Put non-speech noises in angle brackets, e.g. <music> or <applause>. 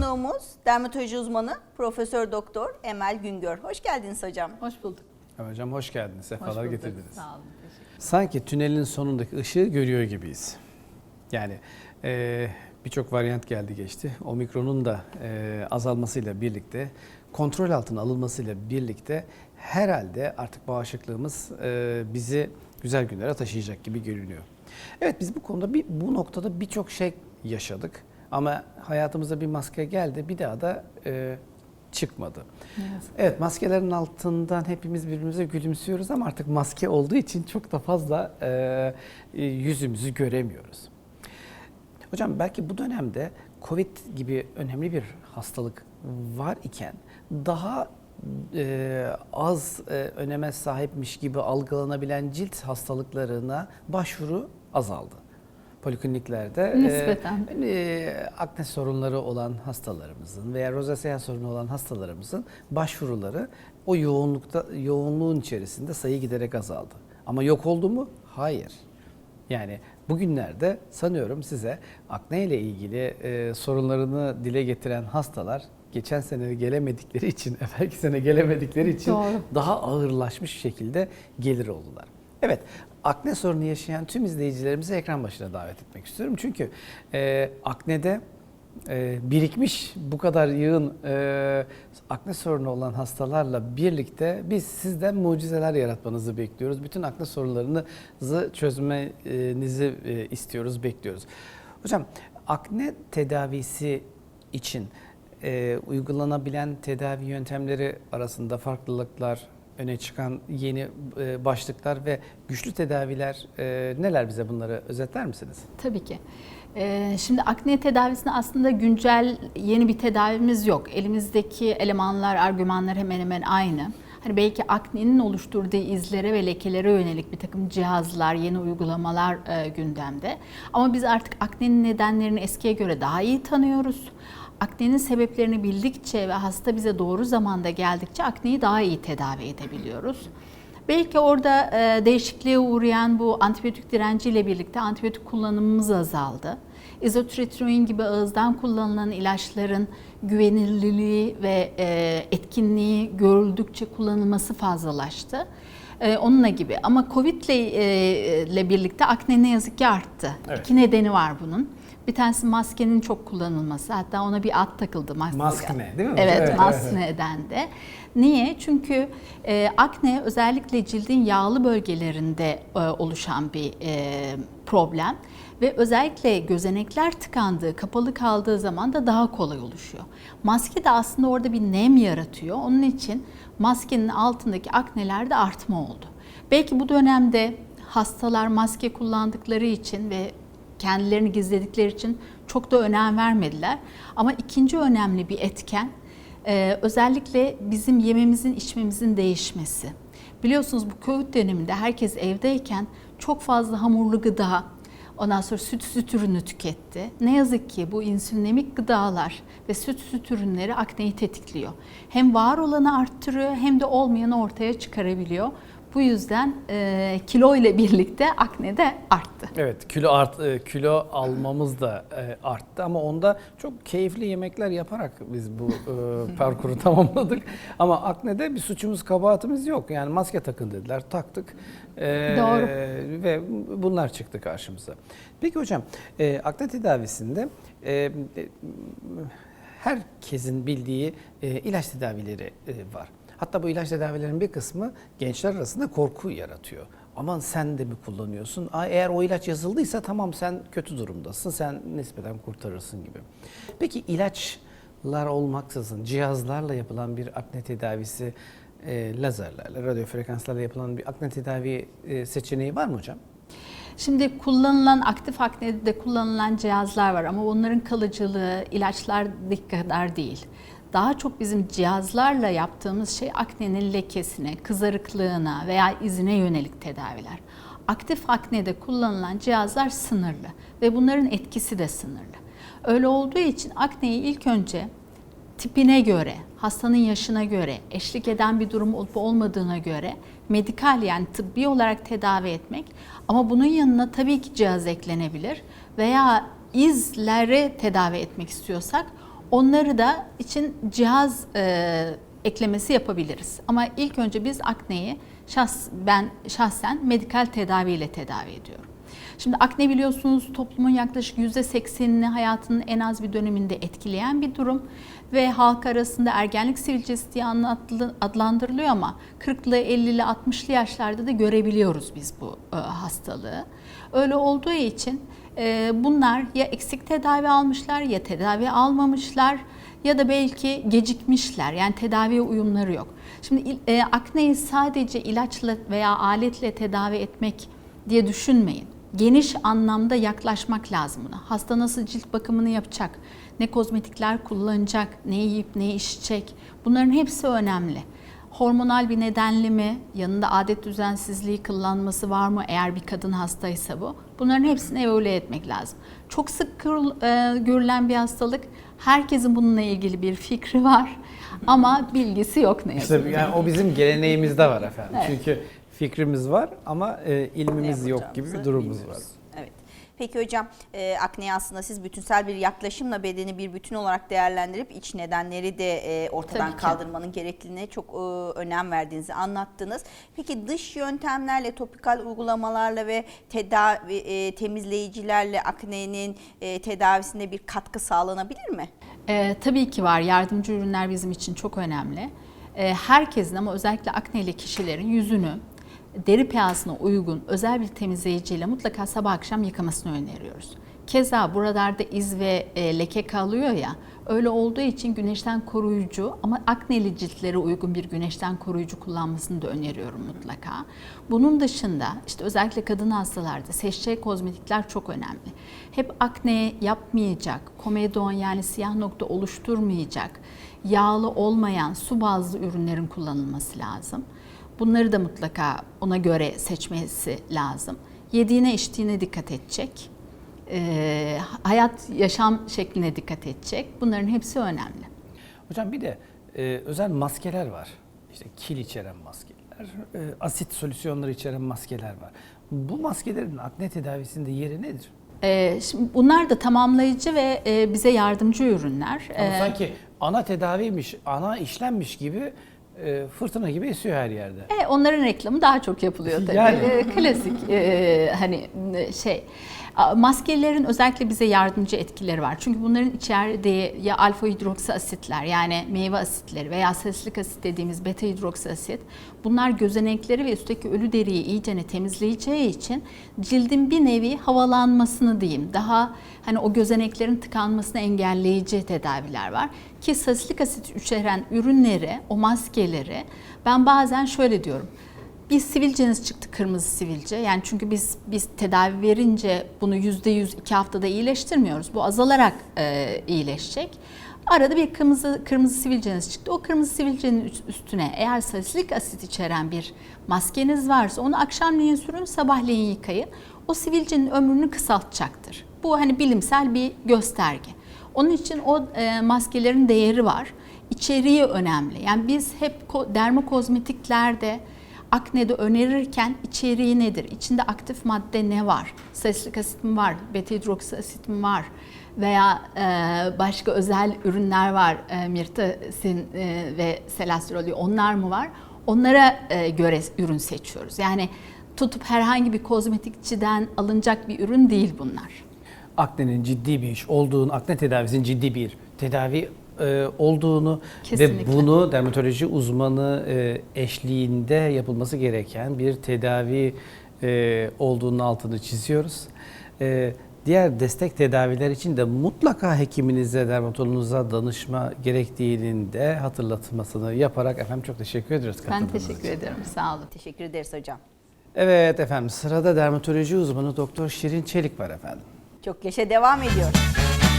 konuğumuz dermatoloji uzmanı Profesör Doktor Emel Güngör. Hoş geldiniz hocam. Hoş bulduk. Evet Hocam hoş geldiniz. Hoş Sefalar bulduk. getirdiniz. Sağ olun. Teşekkür Sanki tünelin sonundaki ışığı görüyor gibiyiz. Yani e, birçok varyant geldi geçti. Omikronun da e, azalmasıyla birlikte, kontrol altına alınmasıyla birlikte herhalde artık bağışıklığımız e, bizi güzel günlere taşıyacak gibi görünüyor. Evet biz bu konuda bir, bu noktada birçok şey yaşadık. Ama hayatımıza bir maske geldi bir daha da e, çıkmadı. ederim. Evet maskelerin altından hepimiz birbirimize gülümsüyoruz ama artık maske olduğu için çok da fazla e, e, yüzümüzü göremiyoruz. Hocam belki bu dönemde Covid gibi önemli bir hastalık var iken daha e, az e, öneme sahipmiş gibi algılanabilen cilt hastalıklarına başvuru azaldı. Polikliniklerde e, Nispeten. e, akne sorunları olan hastalarımızın veya rozasea sorunu olan hastalarımızın başvuruları o yoğunlukta yoğunluğun içerisinde sayı giderek azaldı. Ama yok oldu mu? Hayır. Yani bugünlerde sanıyorum size akne ile ilgili e, sorunlarını dile getiren hastalar geçen sene gelemedikleri için, <laughs> evvelki sene gelemedikleri için Doğru. daha ağırlaşmış şekilde gelir oldular. Evet, akne sorunu yaşayan tüm izleyicilerimizi ekran başına davet etmek istiyorum. Çünkü e, aknede e, birikmiş bu kadar yığın e, akne sorunu olan hastalarla birlikte biz sizden mucizeler yaratmanızı bekliyoruz. Bütün akne sorunlarınızı çözmenizi e, istiyoruz, bekliyoruz. Hocam akne tedavisi için e, uygulanabilen tedavi yöntemleri arasında farklılıklar, öne çıkan yeni e, başlıklar ve güçlü tedaviler e, neler bize bunları özetler misiniz? Tabii ki. Ee, Şimdi akne tedavisinde aslında güncel yeni bir tedavimiz yok. Elimizdeki elemanlar, argümanlar hemen hemen aynı. Hani belki aknenin oluşturduğu izlere ve lekelere yönelik bir takım cihazlar, yeni uygulamalar e, gündemde. Ama biz artık aknenin nedenlerini eskiye göre daha iyi tanıyoruz. Aknenin sebeplerini bildikçe ve hasta bize doğru zamanda geldikçe akneyi daha iyi tedavi edebiliyoruz. Belki orada e, değişikliğe uğrayan bu antibiyotik direnciyle birlikte antibiyotik kullanımımız azaldı. İzotritiroin gibi ağızdan kullanılan ilaçların güvenilirliği ve e, etkinliği görüldükçe kullanılması fazlalaştı. E, onunla gibi ama Covid ile e, ile birlikte akne ne yazık ki arttı. Evet. İki nedeni var bunun. Bir tanesi maskenin çok kullanılması. Hatta ona bir ad takıldı. Maske, Maskne, değil mi? Evet, Evet, maskneden de. Niye? Çünkü e, akne özellikle cildin yağlı bölgelerinde e, oluşan bir e, problem ve özellikle gözenekler tıkandığı, kapalı kaldığı zaman da daha kolay oluşuyor. Maske de aslında orada bir nem yaratıyor. Onun için maskenin altındaki aknelerde artma oldu. Belki bu dönemde hastalar maske kullandıkları için ve kendilerini gizledikleri için çok da önem vermediler. Ama ikinci önemli bir etken e, özellikle bizim yememizin içmemizin değişmesi. Biliyorsunuz bu Covid döneminde herkes evdeyken çok fazla hamurlu gıda, ondan sonra süt süt ürünü tüketti. Ne yazık ki bu insülinemik gıdalar ve süt süt ürünleri akneyi tetikliyor. Hem var olanı arttırıyor hem de olmayanı ortaya çıkarabiliyor. Bu yüzden e, kilo ile birlikte akne de arttı. Evet kilo art e, kilo almamız da e, arttı ama onda çok keyifli yemekler yaparak biz bu e, <laughs> parkuru tamamladık. Ama aknede bir suçumuz kabahatimiz yok. Yani maske takın dediler taktık. E, Doğru. Ve bunlar çıktı karşımıza. Peki hocam e, akne tedavisinde e, e, herkesin bildiği e, ilaç tedavileri e, var. Hatta bu ilaç tedavilerinin bir kısmı gençler arasında korku yaratıyor. Aman sen de mi kullanıyorsun? Aa, eğer o ilaç yazıldıysa tamam sen kötü durumdasın, sen nispeten kurtarırsın gibi. Peki ilaçlar olmaksızın cihazlarla yapılan bir akne tedavisi, e, lazerlerle, radyo frekanslarla yapılan bir akne tedavi e, seçeneği var mı hocam? Şimdi kullanılan aktif aknede de kullanılan cihazlar var ama onların kalıcılığı ilaçlar kadar değil. Daha çok bizim cihazlarla yaptığımız şey aknenin lekesine, kızarıklığına veya izine yönelik tedaviler. Aktif aknede kullanılan cihazlar sınırlı ve bunların etkisi de sınırlı. Öyle olduğu için akneyi ilk önce tipine göre, hastanın yaşına göre, eşlik eden bir durum olup olmadığına göre medikal yani tıbbi olarak tedavi etmek ama bunun yanına tabii ki cihaz eklenebilir veya izlere tedavi etmek istiyorsak Onları da için cihaz e, eklemesi yapabiliriz. Ama ilk önce biz akneyi şahs, ben şahsen medikal tedaviyle tedavi ediyorum. Şimdi akne biliyorsunuz toplumun yaklaşık %80'ini hayatının en az bir döneminde etkileyen bir durum ve halk arasında ergenlik sivilcesi diye adlandırılıyor ama 40'lı, 50'li, 60'lı yaşlarda da görebiliyoruz biz bu e, hastalığı. Öyle olduğu için e, bunlar ya eksik tedavi almışlar ya tedavi almamışlar ya da belki gecikmişler yani tedaviye uyumları yok. Şimdi e, akneyi sadece ilaçla veya aletle tedavi etmek diye düşünmeyin. Geniş anlamda yaklaşmak lazım buna. Hasta nasıl cilt bakımını yapacak, ne kozmetikler kullanacak, ne yiyip ne içecek bunların hepsi önemli. Hormonal bir nedenli mi, yanında adet düzensizliği kullanması var mı eğer bir kadın hastaysa bu. Bunların hepsini evaluate etmek lazım. Çok sık e, görülen bir hastalık. Herkesin bununla ilgili bir fikri var <laughs> ama bilgisi yok ne yazık İşte yani o bizim geleneğimizde var efendim. Evet. Çünkü fikrimiz var ama e, ilmimiz yok gibi bir durumumuz var. Evet. Peki hocam e, akneyi aslında siz bütünsel bir yaklaşımla bedeni bir bütün olarak değerlendirip iç nedenleri de e, ortadan kaldırmanın gerekliliğine çok e, önem verdiğinizi anlattınız. Peki dış yöntemlerle, topikal uygulamalarla ve tedavi e, temizleyicilerle aknenin e, tedavisinde bir katkı sağlanabilir mi? Ee, tabii ki var. Yardımcı ürünler bizim için çok önemli. Ee, herkesin ama özellikle akneli kişilerin yüzünü deri pH'sına uygun özel bir temizleyiciyle mutlaka sabah akşam yıkamasını öneriyoruz. Keza buralarda iz ve e, leke kalıyor ya, öyle olduğu için güneşten koruyucu ama akneli ciltlere uygun bir güneşten koruyucu kullanmasını da öneriyorum mutlaka. Bunun dışında işte özellikle kadın hastalarda seçeceği kozmetikler çok önemli. Hep akne yapmayacak, komedon yani siyah nokta oluşturmayacak, yağlı olmayan su bazlı ürünlerin kullanılması lazım. Bunları da mutlaka ona göre seçmesi lazım. Yediğine içtiğine dikkat edecek. Ee, hayat yaşam şekline dikkat edecek. Bunların hepsi önemli. Hocam bir de e, özel maskeler var. İşte kil içeren maskeler, e, asit solüsyonları içeren maskeler var. Bu maskelerin akne tedavisinde yeri nedir? Ee, şimdi bunlar da tamamlayıcı ve e, bize yardımcı ürünler. Ama Ee, sanki ana tedaviymiş, ana işlenmiş gibi e, fırtına gibi esiyor her yerde. E, onların reklamı daha çok yapılıyor tabii. Yani. E, klasik e, hani e, şey. Maskelerin özellikle bize yardımcı etkileri var. Çünkü bunların içerdiği ya alfa hidroksi asitler yani meyve asitleri veya salisylik asit dediğimiz beta hidroksi asit bunlar gözenekleri ve üstteki ölü deriyi iyicene temizleyeceği için cildin bir nevi havalanmasını diyeyim. Daha hani o gözeneklerin tıkanmasını engelleyici tedaviler var. Ki salisylik asit içeren ürünleri, o maskeleri ben bazen şöyle diyorum. Bir sivilceniz çıktı kırmızı sivilce. Yani çünkü biz biz tedavi verince bunu yüzde yüz iki haftada iyileştirmiyoruz. Bu azalarak e, iyileşecek. Arada bir kırmızı kırmızı sivilceniz çıktı. O kırmızı sivilcenin üst- üstüne eğer salisilik asit içeren bir maskeniz varsa onu akşamleyin sürün, sabahleyin yıkayın. O sivilcenin ömrünü kısaltacaktır. Bu hani bilimsel bir gösterge. Onun için o e, maskelerin değeri var. İçeriği önemli. Yani biz hep ko- dermokozmetiklerde aknede önerirken içeriği nedir? İçinde aktif madde ne var? Salisilik asit mi var? Beta hidroksi asit mi var? Veya e, başka özel ürünler var. E, mirtasin e, ve selastiroli onlar mı var? Onlara e, göre ürün seçiyoruz. Yani tutup herhangi bir kozmetikçiden alınacak bir ürün değil bunlar. Aknenin ciddi bir iş olduğunu, akne tedavisinin ciddi bir tedavi e, olduğunu Kesinlikle. ve bunu dermatoloji uzmanı e, eşliğinde yapılması gereken bir tedavi e, olduğunun altını çiziyoruz. E, diğer destek tedaviler için de mutlaka hekiminize, dermatologunuza danışma gerektiğinin de hatırlatmasını yaparak efendim çok teşekkür ediyoruz. Ben teşekkür için. ederim. Sağ olun. Teşekkür ederiz hocam. Evet efendim sırada dermatoloji uzmanı Doktor Şirin Çelik var efendim. Çok yaşa devam ediyor.